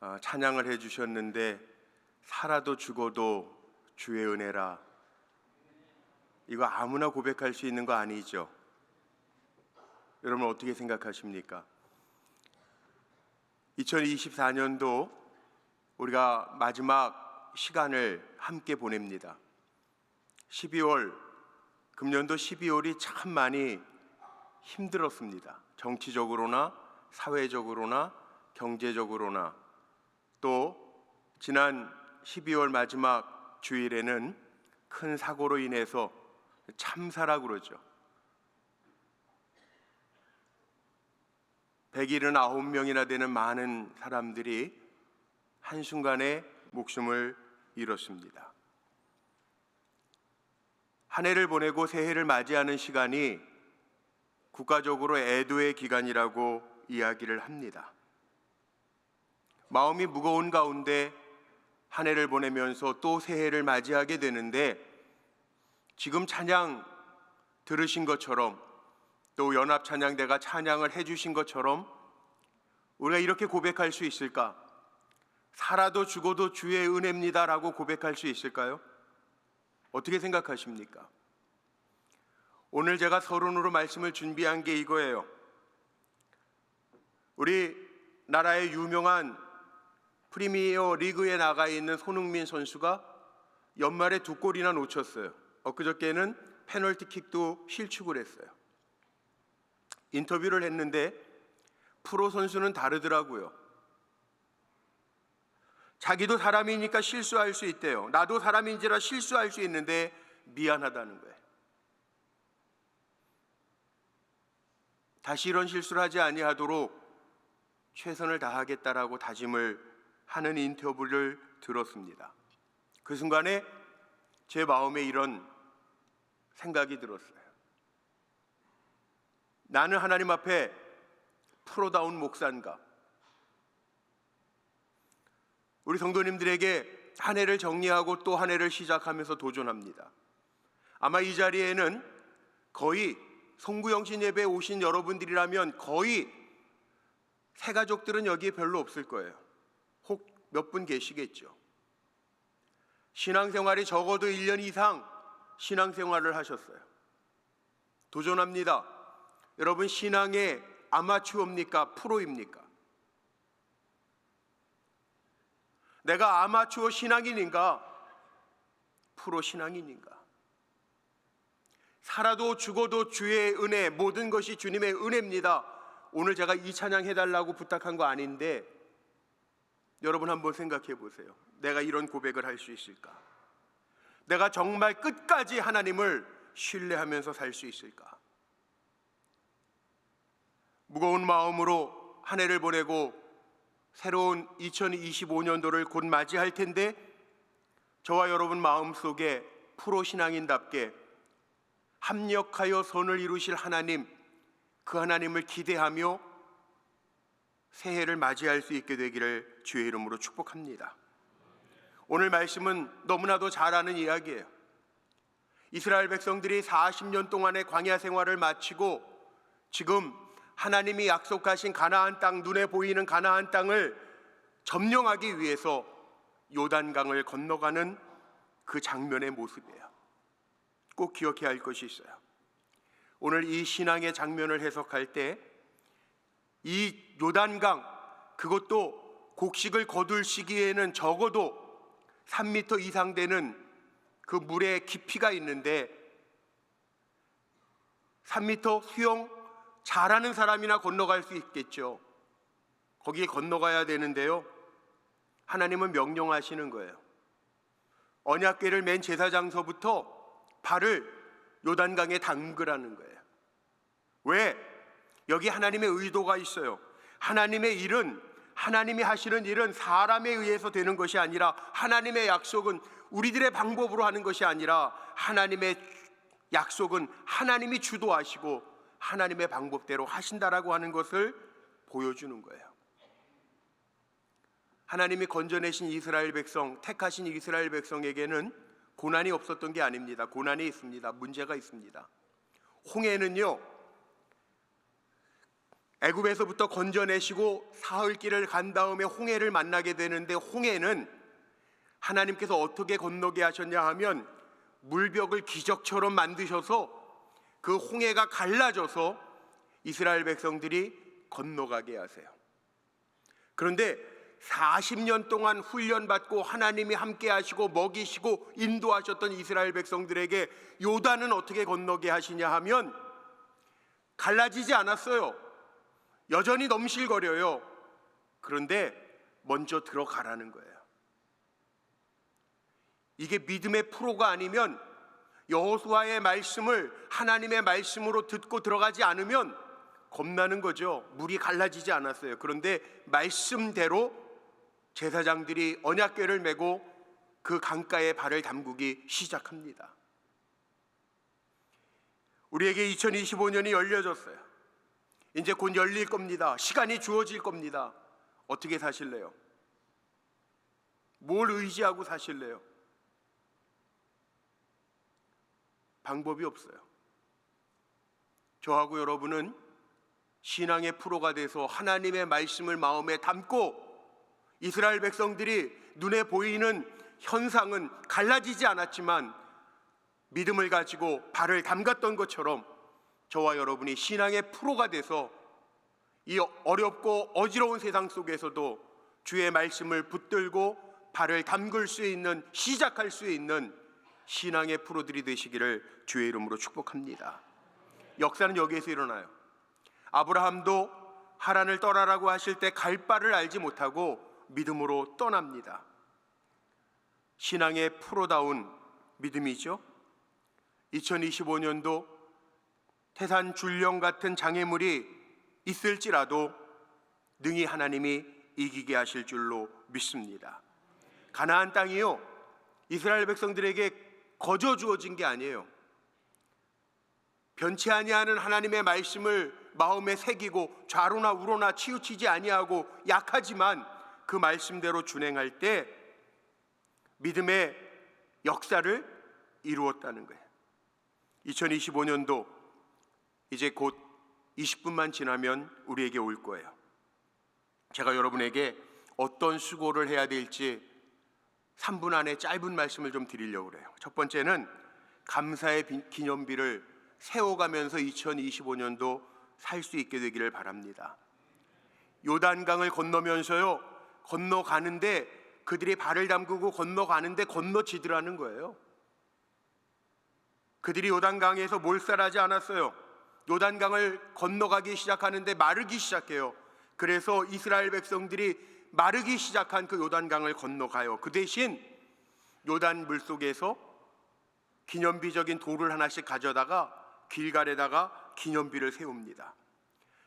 아, 찬양을 해주셨는데 살아도 죽어도 주의 은혜라 이거 아무나 고백할 수 있는 거 아니죠? 여러분 어떻게 생각하십니까? 2024년도 우리가 마지막 시간을 함께 보냅니다. 12월 금년도 12월이 참 많이 힘들었습니다. 정치적으로나 사회적으로나 경제적으로나 또 지난 12월 마지막 주일에는 큰 사고로 인해서 참사라 그러죠. 179명이나 되는 많은 사람들이 한순간에 목숨을 잃었습니다. 한 해를 보내고 새해를 맞이하는 시간이 국가적으로 애도의 기간이라고 이야기를 합니다. 마음이 무거운 가운데 한 해를 보내면서 또 새해를 맞이하게 되는데 지금 찬양 들으신 것처럼 또 연합 찬양대가 찬양을 해 주신 것처럼 우리가 이렇게 고백할 수 있을까? 살아도 죽어도 주의 은혜입니다라고 고백할 수 있을까요? 어떻게 생각하십니까? 오늘 제가 서론으로 말씀을 준비한 게 이거예요. 우리 나라의 유명한 프리미어 리그에 나가 있는 손흥민 선수가 연말에 두 골이나 놓쳤어요. 엊그저께는 페널티킥도 실축을 했어요. 인터뷰를 했는데 프로 선수는 다르더라고요. 자기도 사람이니까 실수할 수 있대요. 나도 사람인지라 실수할 수 있는데 미안하다는 거예요. 다시 이런 실수를 하지 아니하도록 최선을 다하겠다라고 다짐을 하는 인터뷰를 들었습니다. 그 순간에 제 마음에 이런 생각이 들었어요. 나는 하나님 앞에 프로다운 목사인가? 우리 성도님들에게 한 해를 정리하고 또 한 해를 시작하면서 도전합니다. 아마 이 자리에는 거의 송구영신 예배에 오신 여러분들이라면 거의 새 가족들은 여기에 별로 없을 거예요. 혹몇분 계시겠죠. 신앙생활이 적어도 1년 이상 신앙생활을 하셨어요. 도전합니다. 여러분 신앙의 아마추어입니까? 프로입니까? 내가 아마추어 신앙인인가? 프로 신앙인인가? 살아도 죽어도 주의 은혜, 모든 것이 주님의 은혜입니다. 오늘 제가 이 찬양 해달라고 부탁한 거 아닌데, 여러분 한번 생각해 보세요. 내가 이런 고백을 할 수 있을까? 내가 정말 끝까지 하나님을 신뢰하면서 살 수 있을까? 무거운 마음으로 한 해를 보내고 새로운 2025년도를 곧 맞이할 텐데 저와 여러분 마음 속에 프로 신앙인답게 합력하여 선을 이루실 하나님 그 하나님을 기대하며 새해를 맞이할 수 있게 되기를 주의 이름으로 축복합니다. 오늘 말씀은 너무나도 잘 아는 이야기예요. 이스라엘 백성들이 40년 동안의 광야 생활을 마치고 지금 하나님이 약속하신 가나안 땅 눈에 보이는 가나안 땅을 점령하기 위해서 요단강을 건너가는 그 장면의 모습이에요. 꼭 기억해야 할 것이 있어요. 오늘 이 신앙의 장면을 해석할 때 이 요단강 그것도 곡식을 거둘 시기에는 적어도 3미터 이상 되는 그 물의 깊이가 있는데 3미터 수영 잘하는 사람이나 건너갈 수 있겠죠. 거기에 건너가야 되는데요. 하나님은 명령하시는 거예요. 언약궤를 맨 제사장서부터 발을 요단강에 담그라는 거예요. 왜? 여기 하나님의 의도가 있어요. 하나님의 일은 하나님이 하시는 일은 사람에 의해서 되는 것이 아니라 하나님의 약속은 우리들의 방법으로 하는 것이 아니라 하나님의 약속은 하나님이 주도하시고 하나님의 방법대로 하신다라고 하는 것을 보여주는 거예요. 하나님이 건져내신 이스라엘 백성, 택하신 이스라엘 백성에게는 고난이 없었던 게 아닙니다. 고난이 있습니다. 문제가 있습니다. 홍해는요, 애굽에서부터 건져내시고 사흘 길을 간 다음에 홍해를 만나게 되는데 홍해는 하나님께서 어떻게 건너게 하셨냐 하면 물벽을 기적처럼 만드셔서 그 홍해가 갈라져서 이스라엘 백성들이 건너가게 하세요. 그런데 40년 동안 훈련받고 하나님이 함께 하시고 먹이시고 인도하셨던 이스라엘 백성들에게 요단은 어떻게 건너게 하시냐 하면 갈라지지 않았어요. 여전히 넘실거려요. 그런데 먼저 들어가라는 거예요. 이게 믿음의 프로가 아니면 여호수아의 말씀을 하나님의 말씀으로 듣고 들어가지 않으면 겁나는 거죠. 물이 갈라지지 않았어요. 그런데 말씀대로 제사장들이 언약궤를 메고 그 강가에 발을 담그기 시작합니다. 우리에게 2025년이 열려졌어요. 이제 곧 열릴 겁니다. 시간이 주어질 겁니다. 어떻게 사실래요? 뭘 의지하고 사실래요? 방법이 없어요. 저하고 여러분은 신앙의 프로가 돼서 하나님의 말씀을 마음에 담고 이스라엘 백성들이 눈에 보이는 현상은 갈라지지 않았지만 믿음을 가지고 발을 담갔던 것처럼 저와 여러분이 신앙의 프로가 돼서 이 어렵고 어지러운 세상 속에서도 주의 말씀을 붙들고 발을 담글 수 있는 시작할 수 있는 신앙의 프로들이 되시기를 주의 이름으로 축복합니다. 역사는 여기에서 일어나요. 아브라함도 하란을 떠나라고 하실 때 갈 바를 알지 못하고 믿음으로 떠납니다. 신앙의 프로다운 믿음이죠. 2025년도 태산 줄령 같은 장애물이 있을지라도 능히 하나님이 이기게 하실 줄로 믿습니다. 가나안 땅이요 이스라엘 백성들에게 거저 주어진 게 아니에요. 변치 아니하는 하나님의 말씀을 마음에 새기고 좌로나 우로나 치우치지 아니하고 약하지만 그 말씀대로 준행할 때 믿음의 역사를 이루었다는 거예요. 2025년도 이제 곧 20분만 지나면 우리에게 올 거예요. 제가 여러분에게 어떤 수고를 해야 될지 3분 안에 짧은 말씀을 좀 드리려고 그래요. 첫 번째는 감사의 비- 기념비를 세워가면서 2025년도 살 수 있게 되기를 바랍니다. 요단강을 건너면서요 건너가는데 그들이 발을 담그고 건너가는데 건너지더라는 거예요. 그들이 요단강에서 몰살하지 않았어요. 요단강을 건너가기 시작하는데 마르기 시작해요. 그래서 이스라엘 백성들이 마르기 시작한 그 요단강을 건너가요. 그 대신 요단 물 속에서 기념비적인 돌을 하나씩 가져다가 길갈에다가 기념비를 세웁니다.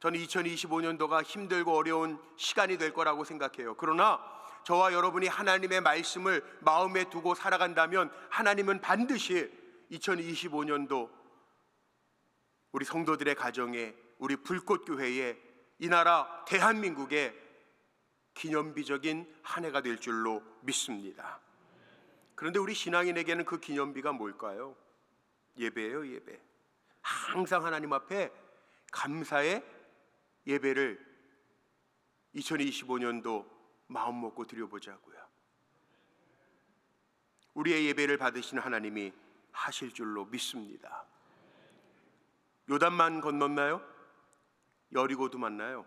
저는 2025년도가 힘들고 어려운 시간이 될 거라고 생각해요. 그러나 저와 여러분이 하나님의 말씀을 마음에 두고 살아간다면 하나님은 반드시 2025년도 우리 성도들의 가정에 우리 불꽃교회에 이 나라 대한민국에 기념비적인 한 해가 될 줄로 믿습니다. 그런데 우리 신앙인에게는 그 기념비가 뭘까요? 예배예요, 예배. 항상 하나님 앞에 감사의 예배를 2025년도 마음 먹고 드려보자고요. 우리의 예배를 받으시는 하나님이 하실 줄로 믿습니다. 요단만 건넜나요? 여리고도 만나요.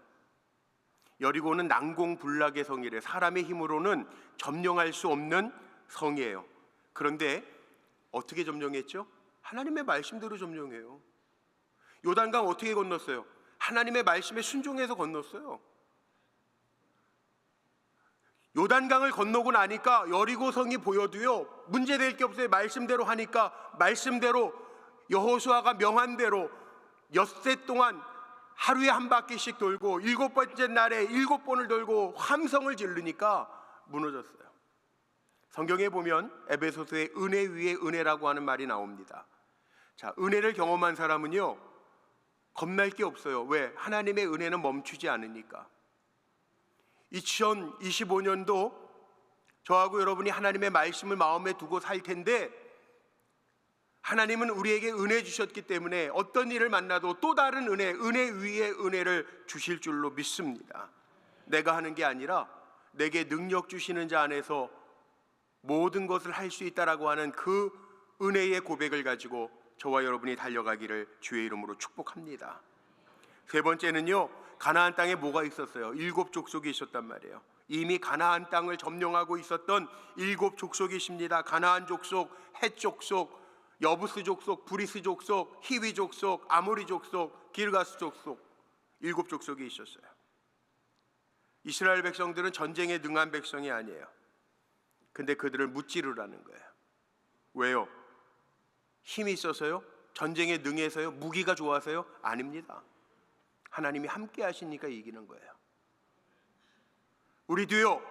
여리고는 난공불락의 성이래. 사람의 힘으로는 점령할 수 없는 성이에요. 그런데 어떻게 점령했죠? 하나님의 말씀대로 점령해요. 요단강 어떻게 건넜어요? 하나님의 말씀에 순종해서 건넜어요. 요단강을 건너고 나니까 여리고 성이 보여도요 문제될 게 없어요. 말씀대로 하니까 말씀대로 여호수아가 명한 대로 엿새 동안 하루에 한 바퀴씩 돌고 일곱 번째 날에 일곱 번을 돌고 함성을 지르니까 무너졌어요. 성경에 보면 에베소서의 은혜 위에 은혜라고 하는 말이 나옵니다. 자, 은혜를 경험한 사람은요 겁날 게 없어요. 왜? 하나님의 은혜는 멈추지 않으니까. 2025년도 저하고 여러분이 하나님의 말씀을 마음에 두고 살 텐데 하나님은 우리에게 은혜 주셨기 때문에 어떤 일을 만나도 또 다른 은혜, 은혜 위에 은혜를 주실 줄로 믿습니다. 내가 하는 게 아니라 내게 능력 주시는 자 안에서 모든 것을 할 수 있다라고 하는 그 은혜의 고백을 가지고 저와 여러분이 달려가기를 주의 이름으로 축복합니다. 세 번째는요. 가나안 땅에 뭐가 있었어요? 일곱 족속이 있었단 말이에요. 이미 가나안 땅을 점령하고 있었던 일곱 족속이십니다. 가나안 족속, 헷 족속, 여부스 족속, 브리스 족속, 히위 족속, 아모리 족속, 길가스 족속 일곱 족속이 있었어요. 이스라엘 백성들은 전쟁에 능한 백성이 아니에요. 근데 그들을 무찌르라는 거예요. 왜요? 힘이 있어서요? 전쟁에 능해서요? 무기가 좋아서요? 아닙니다. 하나님이 함께 하시니까 이기는 거예요. 우리 도요,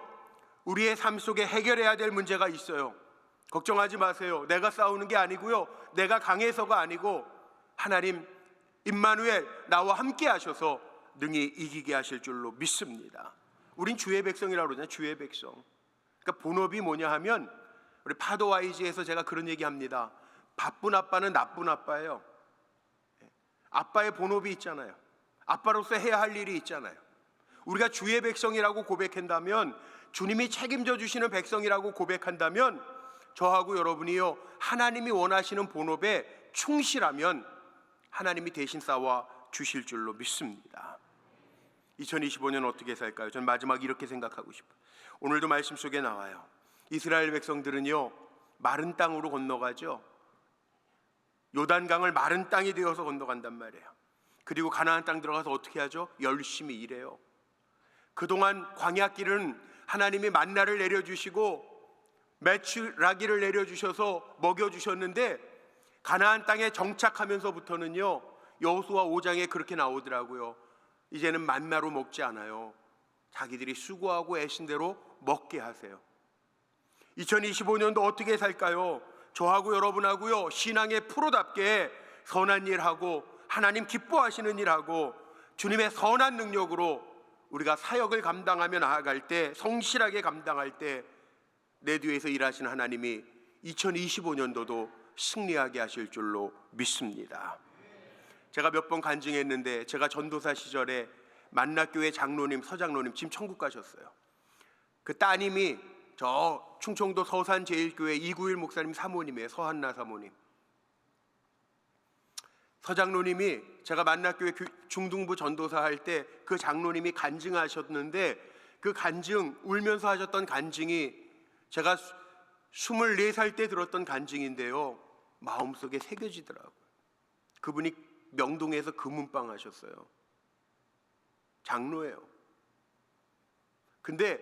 우리의 삶 속에 해결해야 될 문제가 있어요. 걱정하지 마세요. 내가 싸우는 게 아니고요. 내가 강해서가 아니고 하나님 임마누엘 나와 함께 하셔서 능히 이기게 하실 줄로 믿습니다. 우린 주의 백성이라고 그러잖아요. 주의 백성. 그러니까 본업이 뭐냐 하면 우리 파도 와이즈에서 제가 그런 얘기 합니다. 바쁜 아빠는 나쁜 아빠예요. 아빠의 본업이 있잖아요. 아빠로서 해야 할 일이 있잖아요. 우리가 주의 백성이라고 고백한다면 주님이 책임져 주시는 백성이라고 고백한다면 저하고 여러분이요 하나님이 원하시는 본업에 충실하면 하나님이 대신 싸워 주실 줄로 믿습니다. 2025년 어떻게 살까요? 전 마지막 이렇게 생각하고 싶어요. 오늘도 말씀 속에 나와요. 이스라엘 백성들은요 마른 땅으로 건너가죠. 요단강을 마른 땅이 되어서 건너간단 말이에요. 그리고 가나안 땅 들어가서 어떻게 하죠? 열심히 일해요. 그동안 광야 길은 하나님이 만나를 내려 주시고 매출라기를 내려주셔서 먹여주셨는데 가나안 땅에 정착하면서부터는요 여호수아 5장에 그렇게 나오더라고요. 이제는 만나로 먹지 않아요. 자기들이 수고하고 애신 대로 먹게 하세요. 2025년도 어떻게 살까요? 저하고 여러분하고요 신앙의 프로답게 선한 일하고 하나님 기뻐하시는 일하고 주님의 선한 능력으로 우리가 사역을 감당하며 나아갈 때 성실하게 감당할 때 내 뒤에서 일하시는 하나님이 2025년도도 승리하게 하실 줄로 믿습니다. 제가 몇 번 간증했는데 제가 전도사 시절에 만나교회 장로님, 서장로님 지금 천국 가셨어요. 그 따님이 저 충청도 서산 제일교회 이구일 목사님 사모님이에요. 서한나 사모님. 서장로님이 제가 만나교회 중등부 전도사 할 때 그 장로님이 간증하셨는데 그 간증 울면서 하셨던 간증이 제가 24살 때 들었던 간증인데요. 마음속에 새겨지더라고요. 그분이 명동에서 금은방 하셨어요. 장로예요. 근데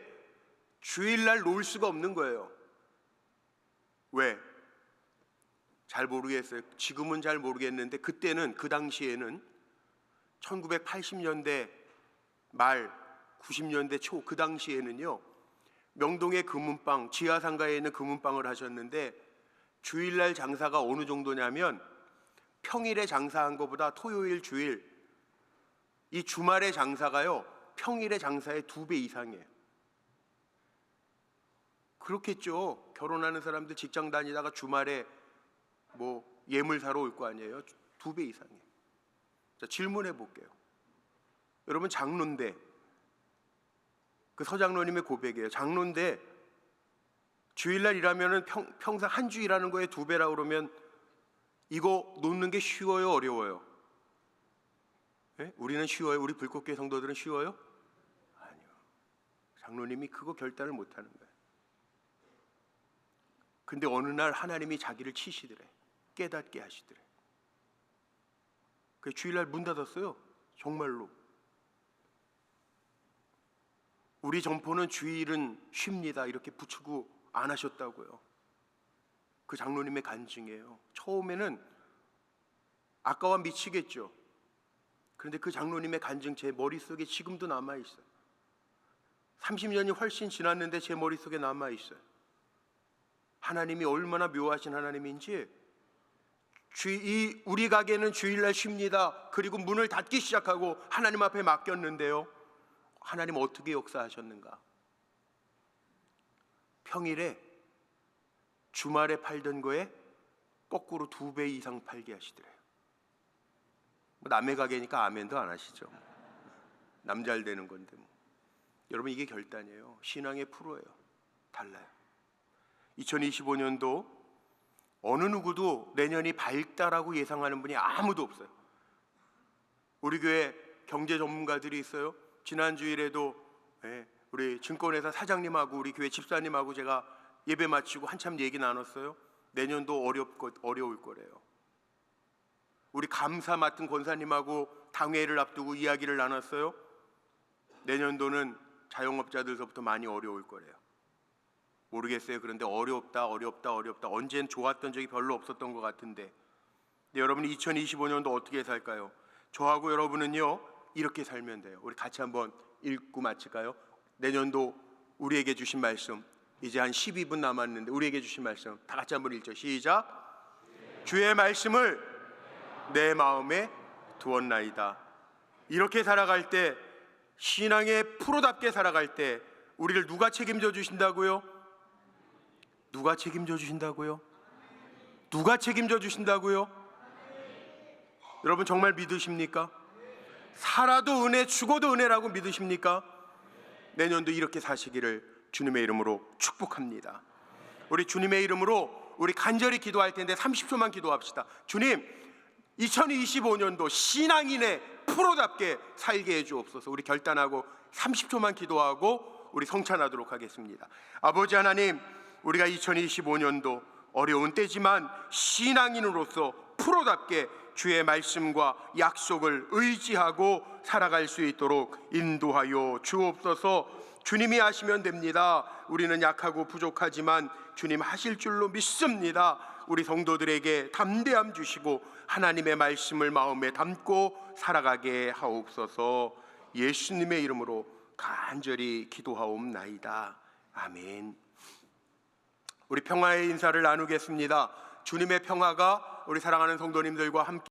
주일날 놀 수가 없는 거예요. 왜? 잘 모르겠어요. 지금은 잘 모르겠는데 그때는 그 당시에는 1980년대 말 90년대 초 그 당시에는요. 명동의 금은방 지하 상가에 있는 금은방을 하셨는데 주일날 장사가 어느 정도냐면 평일에 장사한 것보다 토요일 주일 이 주말에 장사가요 평일에 장사의 두 배 이상이에요. 그렇겠죠. 결혼하는 사람들 직장 다니다가 주말에 뭐 예물 사러 올 거 아니에요. 두 배 이상이에요. 자, 질문해 볼게요. 여러분 장로인데 그 서장로님의 고백이에요. 장로인데 주일날 일하면은 평, 평생 한주 일하는 거에 두 배라 그러면 이거 놓는 게 쉬워요, 어려워요? 예? 우리는 쉬워요. 우리 불꽃교회 성도들은 쉬워요? 아니요. 장로님이 그거 결단을 못 하는 거예요. 근데 어느 날 하나님이 자기를 치시더래. 깨닫게 하시더래. 그 주일날 문 닫았어요. 정말로. 우리 점포는 주일은 쉽니다. 이렇게 붙이고 안 하셨다고요. 그 장로님의 간증이에요. 처음에는 아까와 미치겠죠. 그런데 그 장로님의 간증 제 머릿속에 지금도 남아 있어요. 30년이 훨씬 지났는데 제 머릿속에 남아 있어요. 하나님이 얼마나 묘하신 하나님인지 주, 이 우리 가게는 주일날 쉽니다. 그리고 문을 닫기 시작하고 하나님 앞에 맡겼는데요. 하나님 어떻게 역사하셨는가? 평일에 주말에 팔던 거에 거꾸로 두 배 이상 팔게 하시더래요. 뭐 남의 가게니까 아멘도 안 하시죠. 남잘 되는 건데 뭐. 여러분 이게 결단이에요. 신앙의 프로예요. 달라요. 2025년도 어느 누구도 내년이 밝다라고 예상하는 분이 아무도 없어요. 우리 교회 경제 전문가들이 있어요. 지난 주일에도 예, 우리 증권회사 사장님하고 우리 교회 집사님하고 제가 예배 마치고 한참 얘기 나눴어요. 내년도 어렵 어려울 거래요. 우리 감사 맡은 권사님하고 당회를 앞두고 이야기를 나눴어요. 내년도는 자영업자들서부터 많이 어려울 거래요. 모르겠어요. 그런데 어렵다, 어렵다, 어렵다. 언젠 좋았던 적이 별로 없었던 것 같은데. 근데 여러분 2025년도 어떻게 살까요? 저하고 여러분은요 이렇게 살면 돼요. 우리 같이 한번 읽고 마칠까요? 내년도 우리에게 주신 말씀 이제 한 12분 남았는데 우리에게 주신 말씀 다 같이 한번 읽죠. 시작. 주의 말씀을 내 마음에 두었나이다. 이렇게 살아갈 때 신앙의 프로답게 살아갈 때 우리를 누가 책임져 주신다고요? 누가 책임져 주신다고요? 누가 책임져 주신다고요? 여러분 정말 믿으십니까? 살아도 은혜, 죽어도 은혜라고 믿으십니까? 내년도 이렇게 사시기를 주님의 이름으로 축복합니다. 우리 주님의 이름으로 우리 간절히 기도할 텐데 30초만 기도합시다. 주님, 2025년도 신앙인의 프로답게 살게 해 주옵소서. 우리 결단하고 30초만 기도하고 우리 성찬하도록 하겠습니다. 아버지 하나님, 우리가 2025년도 어려운 때지만 신앙인으로서 프로답게 주의 말씀과 약속을 의지하고 살아갈 수 있도록 인도하여 주옵소서. 주님이 하시면 됩니다. 우리는 약하고 부족하지만 주님 하실 줄로 믿습니다. 우리 성도들에게 담대함 주시고 하나님의 말씀을 마음에 담고 살아가게 하옵소서. 예수님의 이름으로 간절히 기도하옵나이다. 아멘. 우리 평화의 인사를 나누겠습니다. 주님의 평화가 우리 사랑하는 성도님들과 함께